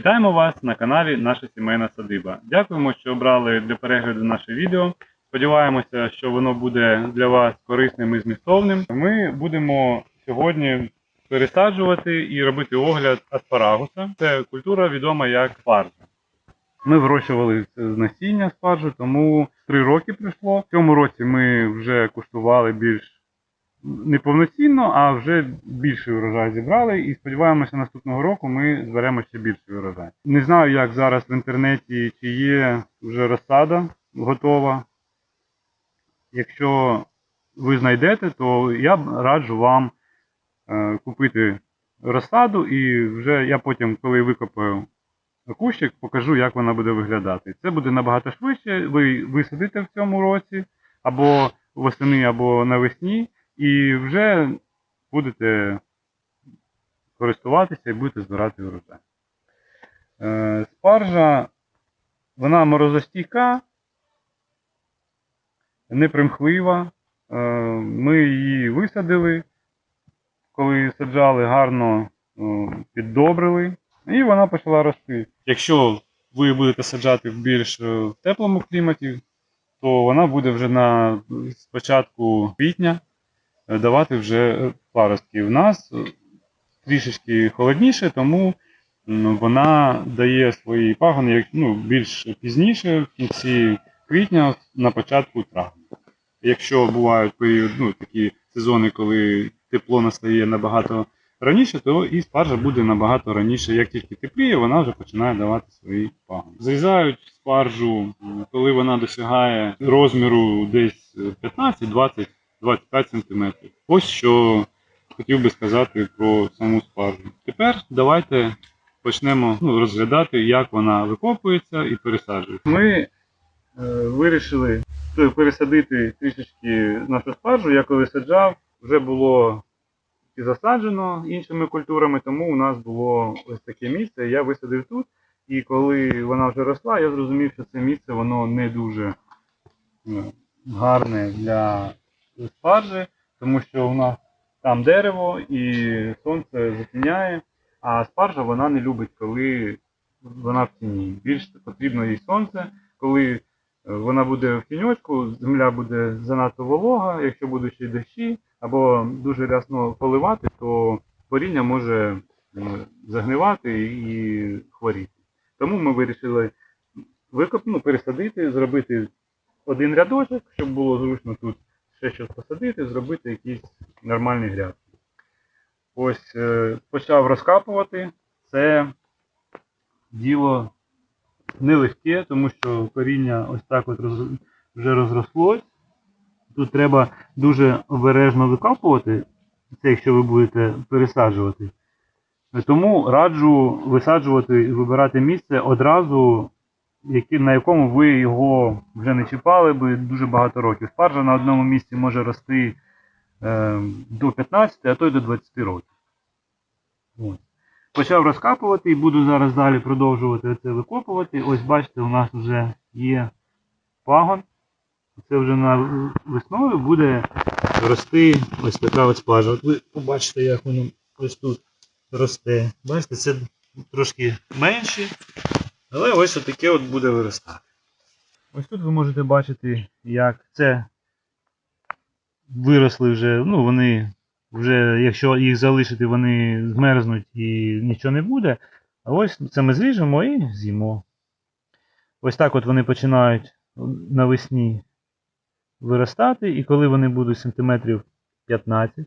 Вітаємо вас на каналі Наша сімейна садиба. Дякуємо, що обрали для перегляду наше відео. Сподіваємося, що воно буде для вас корисним і змістовним. Ми будемо сьогодні пересаджувати і робити огляд аспарагуса. Це культура відома як спаржа. Ми вирощували з насіння спаржу, тому три роки пройшло. В цьому році ми вже куштували більш не повноцінно, а вже більший урожай зібрали і сподіваємося, наступного року ми зберемо ще більший урожай. Не знаю, як зараз в інтернеті чи є вже розсада готова. Якщо ви знайдете, то я раджу вам е, купити розсаду, і вже я потім, коли викопаю кущик, покажу, як вона буде виглядати. Це буде набагато швидше. Ви висадите в цьому році, або восени, або навесні, і вже будете користуватися і будете збирати урожай. Е, Спаржа, вона морозостійка, непримхлива. Е, Ми її висадили, коли саджали, гарно е, піддобрили, і вона почала рости. Якщо ви будете саджати в більш теплому кліматі, то вона буде вже на з початку квітня давати вже паростки. У нас трішечки холодніше, тому вона дає свої пагони ну, більш пізніше, в кінці квітня, на початку травня. Якщо бувають період, ну, такі сезони, коли тепло настає набагато раніше, то і спаржа буде набагато раніше. Як тільки тепліє, вона вже починає давати свої пагони. Зрізають спаржу, коли вона досягає розміру десь 15, 20, 25 см. Ось що хотів би сказати про саму спаржу. Тепер давайте почнемо ну, розглядати, як вона викопується і пересаджується. Ми е, вирішили пересадити трішечки нашу спаржу. Я коли саджав, вже було і засаджено іншими культурами, тому у нас було ось таке місце. Я висадив тут. І коли вона вже росла, я зрозумів, що це місце воно не дуже е, гарне для спаржі, тому що у там дерево і сонце затіняє, а спаржа вона не любить, коли вона в тіні. Більше потрібно їй сонце, коли е, вона буде в тіньочку, земля буде занадто волога, якщо будуть ще дощі, або дуже рясно поливати, то коріння може е, загнивати і хворіти. Тому ми вирішили викоп, ну, пересадити, зробити один рядочок, щоб було зручно тут ще щось посадити, зробити якісь нормальні грядки. Ось е, почав розкапувати. Це діло нелегке, тому що коріння ось так от вже розрослось. Тут треба дуже обережно викапувати, це якщо ви будете пересаджувати. Тому раджу висаджувати і вибирати місце одразу, які, на якому ви його вже не чіпали би дуже багато років. Спаржа на одному місці може рости е, до 15, а то й до 20 років. Ось. Почав розкапувати і буду зараз далі продовжувати це викопувати. Ось бачите, у нас вже є пагон. Це вже на весною буде рости ось така от спаржа. От ви побачите, як воно ось тут росте. Бачите, це трошки менше, але ось таке от буде виростати. Ось тут ви можете бачити, як це виросли вже, ну вони вже, якщо їх залишити, вони змерзнуть і нічого не буде. А ось це ми зріжемо і з'їмо. Ось так от вони починають навесні виростати, і коли вони будуть сантиметрів 15,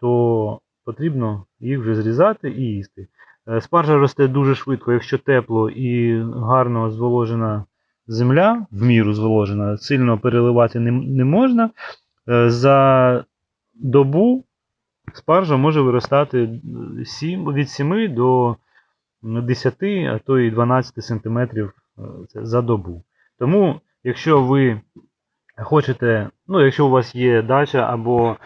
то потрібно їх вже зрізати і їсти. Е, Спаржа росте дуже швидко, якщо тепло і гарно зволожена земля, в міру зволожена, сильно переливати не, можна. Е, За добу спаржа може виростати 7, від 7 до 10, а то і 12 см за добу. Тому, якщо ви хочете, ну, якщо у вас є дача або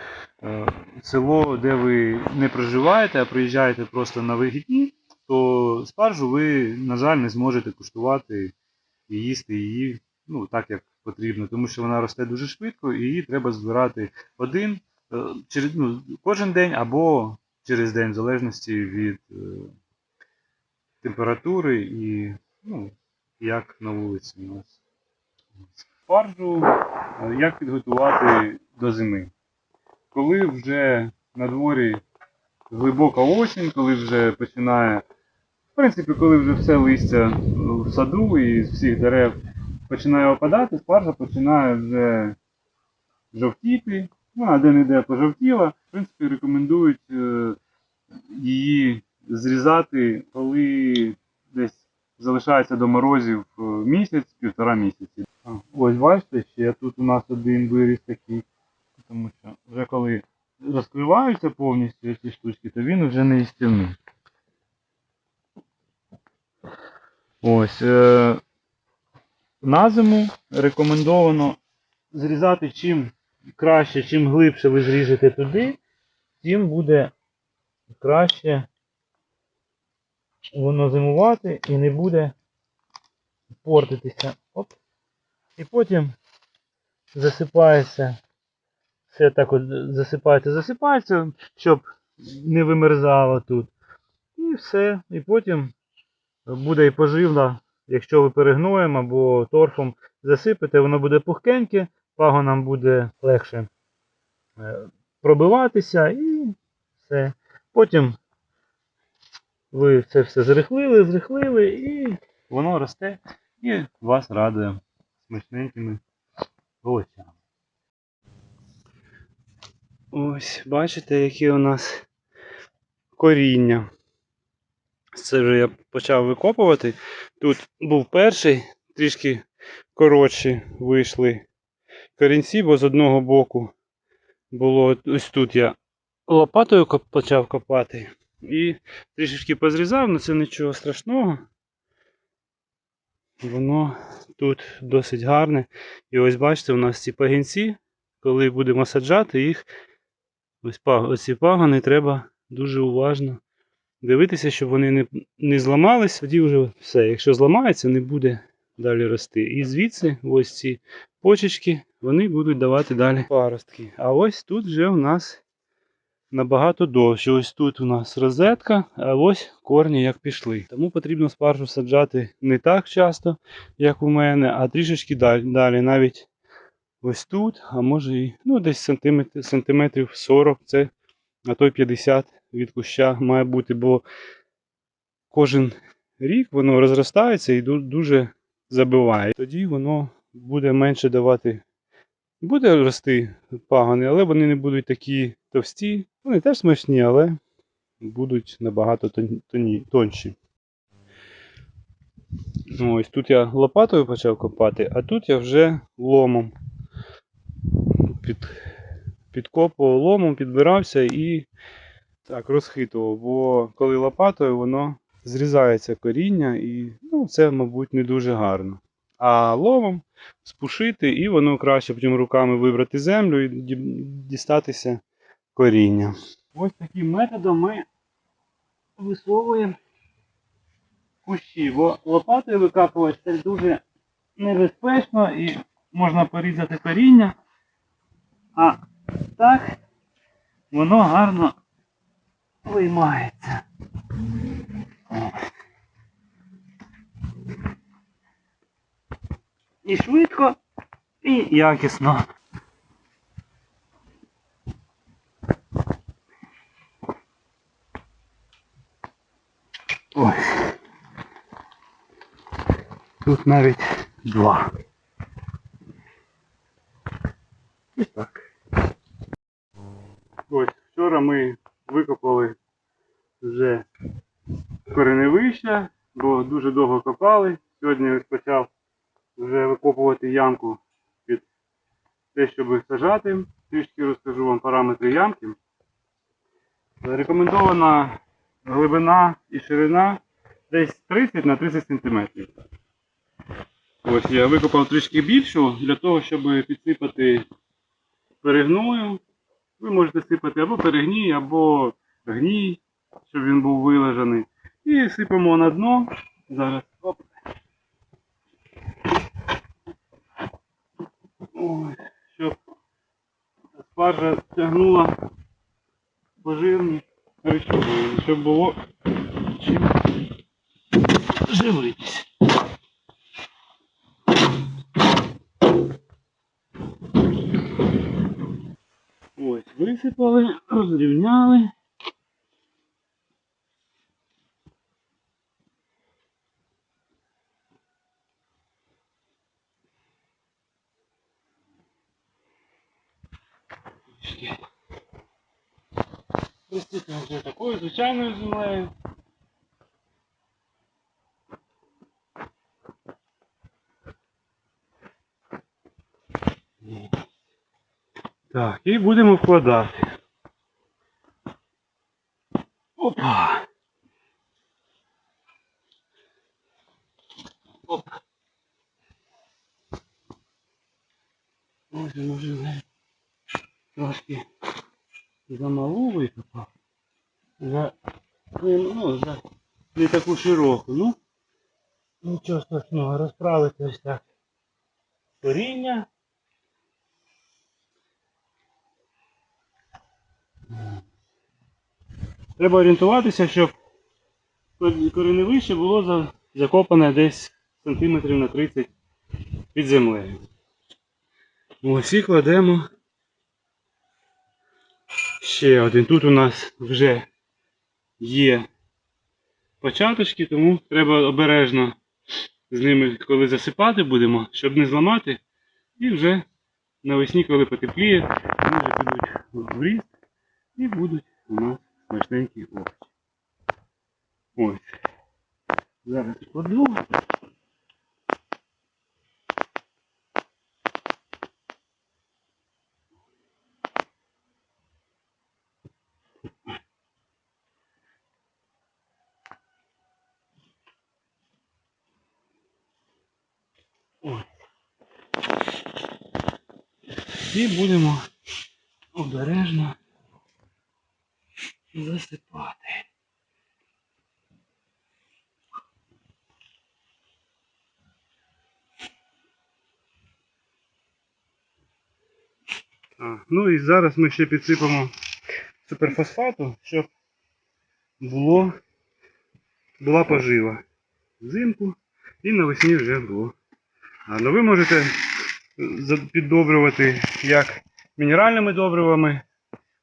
е, село, де ви не проживаєте, а приїжджаєте просто на вихідні, то спаржу ви, на жаль, не зможете куштувати і їсти її ну, так, як потрібно, тому що вона росте дуже швидко і її треба збирати один е, через, ну, кожен день або через день, в залежності від, е, температури і ну, як на вулиці у нас. Спаржу як підготувати до зими. Коли вже на дворі глибока осінь, коли вже починає, в принципі, коли вже все листя в саду і з всіх дерев починає опадати, спаржа починає вже жовтіти. Ну, а де не де пожовтіла. В принципі, рекомендують е, її зрізати, коли десь залишається до морозів е, місяць, півтора місяці. Ось бачите, ще тут у нас один виріс такий, тому що вже коли розкриваються повністю ці штучки, то він вже не їстівний. Ось. Е- на зиму рекомендовано зрізати чим краще, чим глибше ви зріжете туди, тим буде краще воно зимувати і не буде портитися. І потім засипається, все так от засипається, засипається, щоб не вимерзало тут. І все. І потім буде і поживна, якщо ви перегноєм або торфом засипете, воно буде пухкеньке, пагонам буде легше е, пробиватися і все. Потім ви це все зрихлили, зрихлили і воно росте і вас радує смачненькими овочами. Ось, бачите, які у нас коріння. Це вже я почав викопувати. Тут був перший, трішки коротші вийшли корінці, бо з одного боку було ось тут я лопатою почав копати. І трішечки позрізав, але це нічого страшного. Воно тут досить гарне. І ось бачите, у нас ці пагінці, коли будемо саджати їх, ось оці пагони треба дуже уважно дивитися, щоб вони не, не зламались. Тоді вже все. Якщо зламається, не буде далі рости. І звідси ось ці почечки, вони будуть давати далі паростки. А ось тут вже у нас набагато довше. Ось тут у нас розетка, а ось корні як пішли. Тому потрібно спаржу саджати не так часто, як у мене, а трішечки далі. далі. Навіть ось тут, а може і ну, десь сантиметр, сантиметрів 40, це а то й 50 від куща має бути, бо кожен рік воно розростається і дуже забиває. Тоді воно буде менше давати. Буде рости пагони, але вони не будуть такі товсті. Вони теж смачні, але будуть набагато тонші. Ну, Ось тут я лопатою почав копати, а тут я вже ломом під, підкопував ломом, підбирався і так розхитував. Бо коли лопатою, воно зрізається коріння і ну, це, мабуть, не дуже гарно. А ломом спушити, і воно краще потім руками вибрати землю і дістатися коріння. Ось таким методом ми висовуємо кущі, бо лопатою викапувати це дуже небезпечно і можна порізати коріння. А так воно гарно виймається. І швидко, і якісно. Ось. Тут навіть два. І так. Ось вчора ми викопали вже кореневища, бо дуже довго копали. Сьогодні ось почав вже викопувати ямку під те, щоб сажати. Трішки розкажу вам параметри ямки. Рекомендована глибина і ширина десь 30 на 30 см. Ось я викопав трішки більшу для того, щоб підсипати перегною. Ви можете сипати або перегній, або гній, щоб він був вилежаний. І сипемо на дно. Зараз. Оп. Ой, щоб спаржа тягнула поживні речовини, щоб було чим живитися. Ось, висипали, розрівняли. Присипемо вже такою звичайною землею. Так, і будемо вкладати. Опа. Оп. Він вже не трошки замалу викопав. За, ну, за не таку широку. Ну, нічого страшного, розправити ось так. Коріння. Треба орієнтуватися, щоб кореневище було закопане десь сантиметрів на 30 під землею. Ось і кладемо ще один. Тут у нас вже є початочки, тому треба обережно з ними, коли засипати будемо, щоб не зламати. І вже навесні, коли потепліє, вони вже підуть в ріст і будуть у нас смачненькі овочі. Ось. Зараз кладу. Ось. І будемо обережно засипати. А, ну і зараз ми ще підсипемо суперфосфату, щоб було, була пожива взимку і навесні вже було. А, ну ви можете піддобрювати як мінеральними добривами,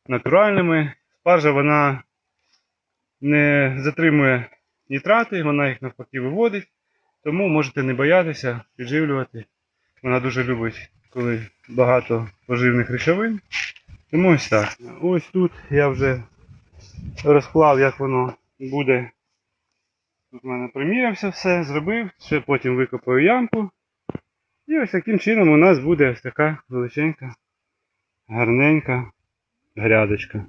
натуральними. Спаржа вона не затримує нітрати, вона їх навпаки виводить. Тому можете не боятися підживлювати. Вона дуже любить, коли багато поживних речовин. Тому ось так. Ось тут я вже розклав, як воно буде. Тут в мене примірявся все, зробив, ще потім викопаю ямку. І ось таким чином у нас буде ось така величенька, гарненька грядочка.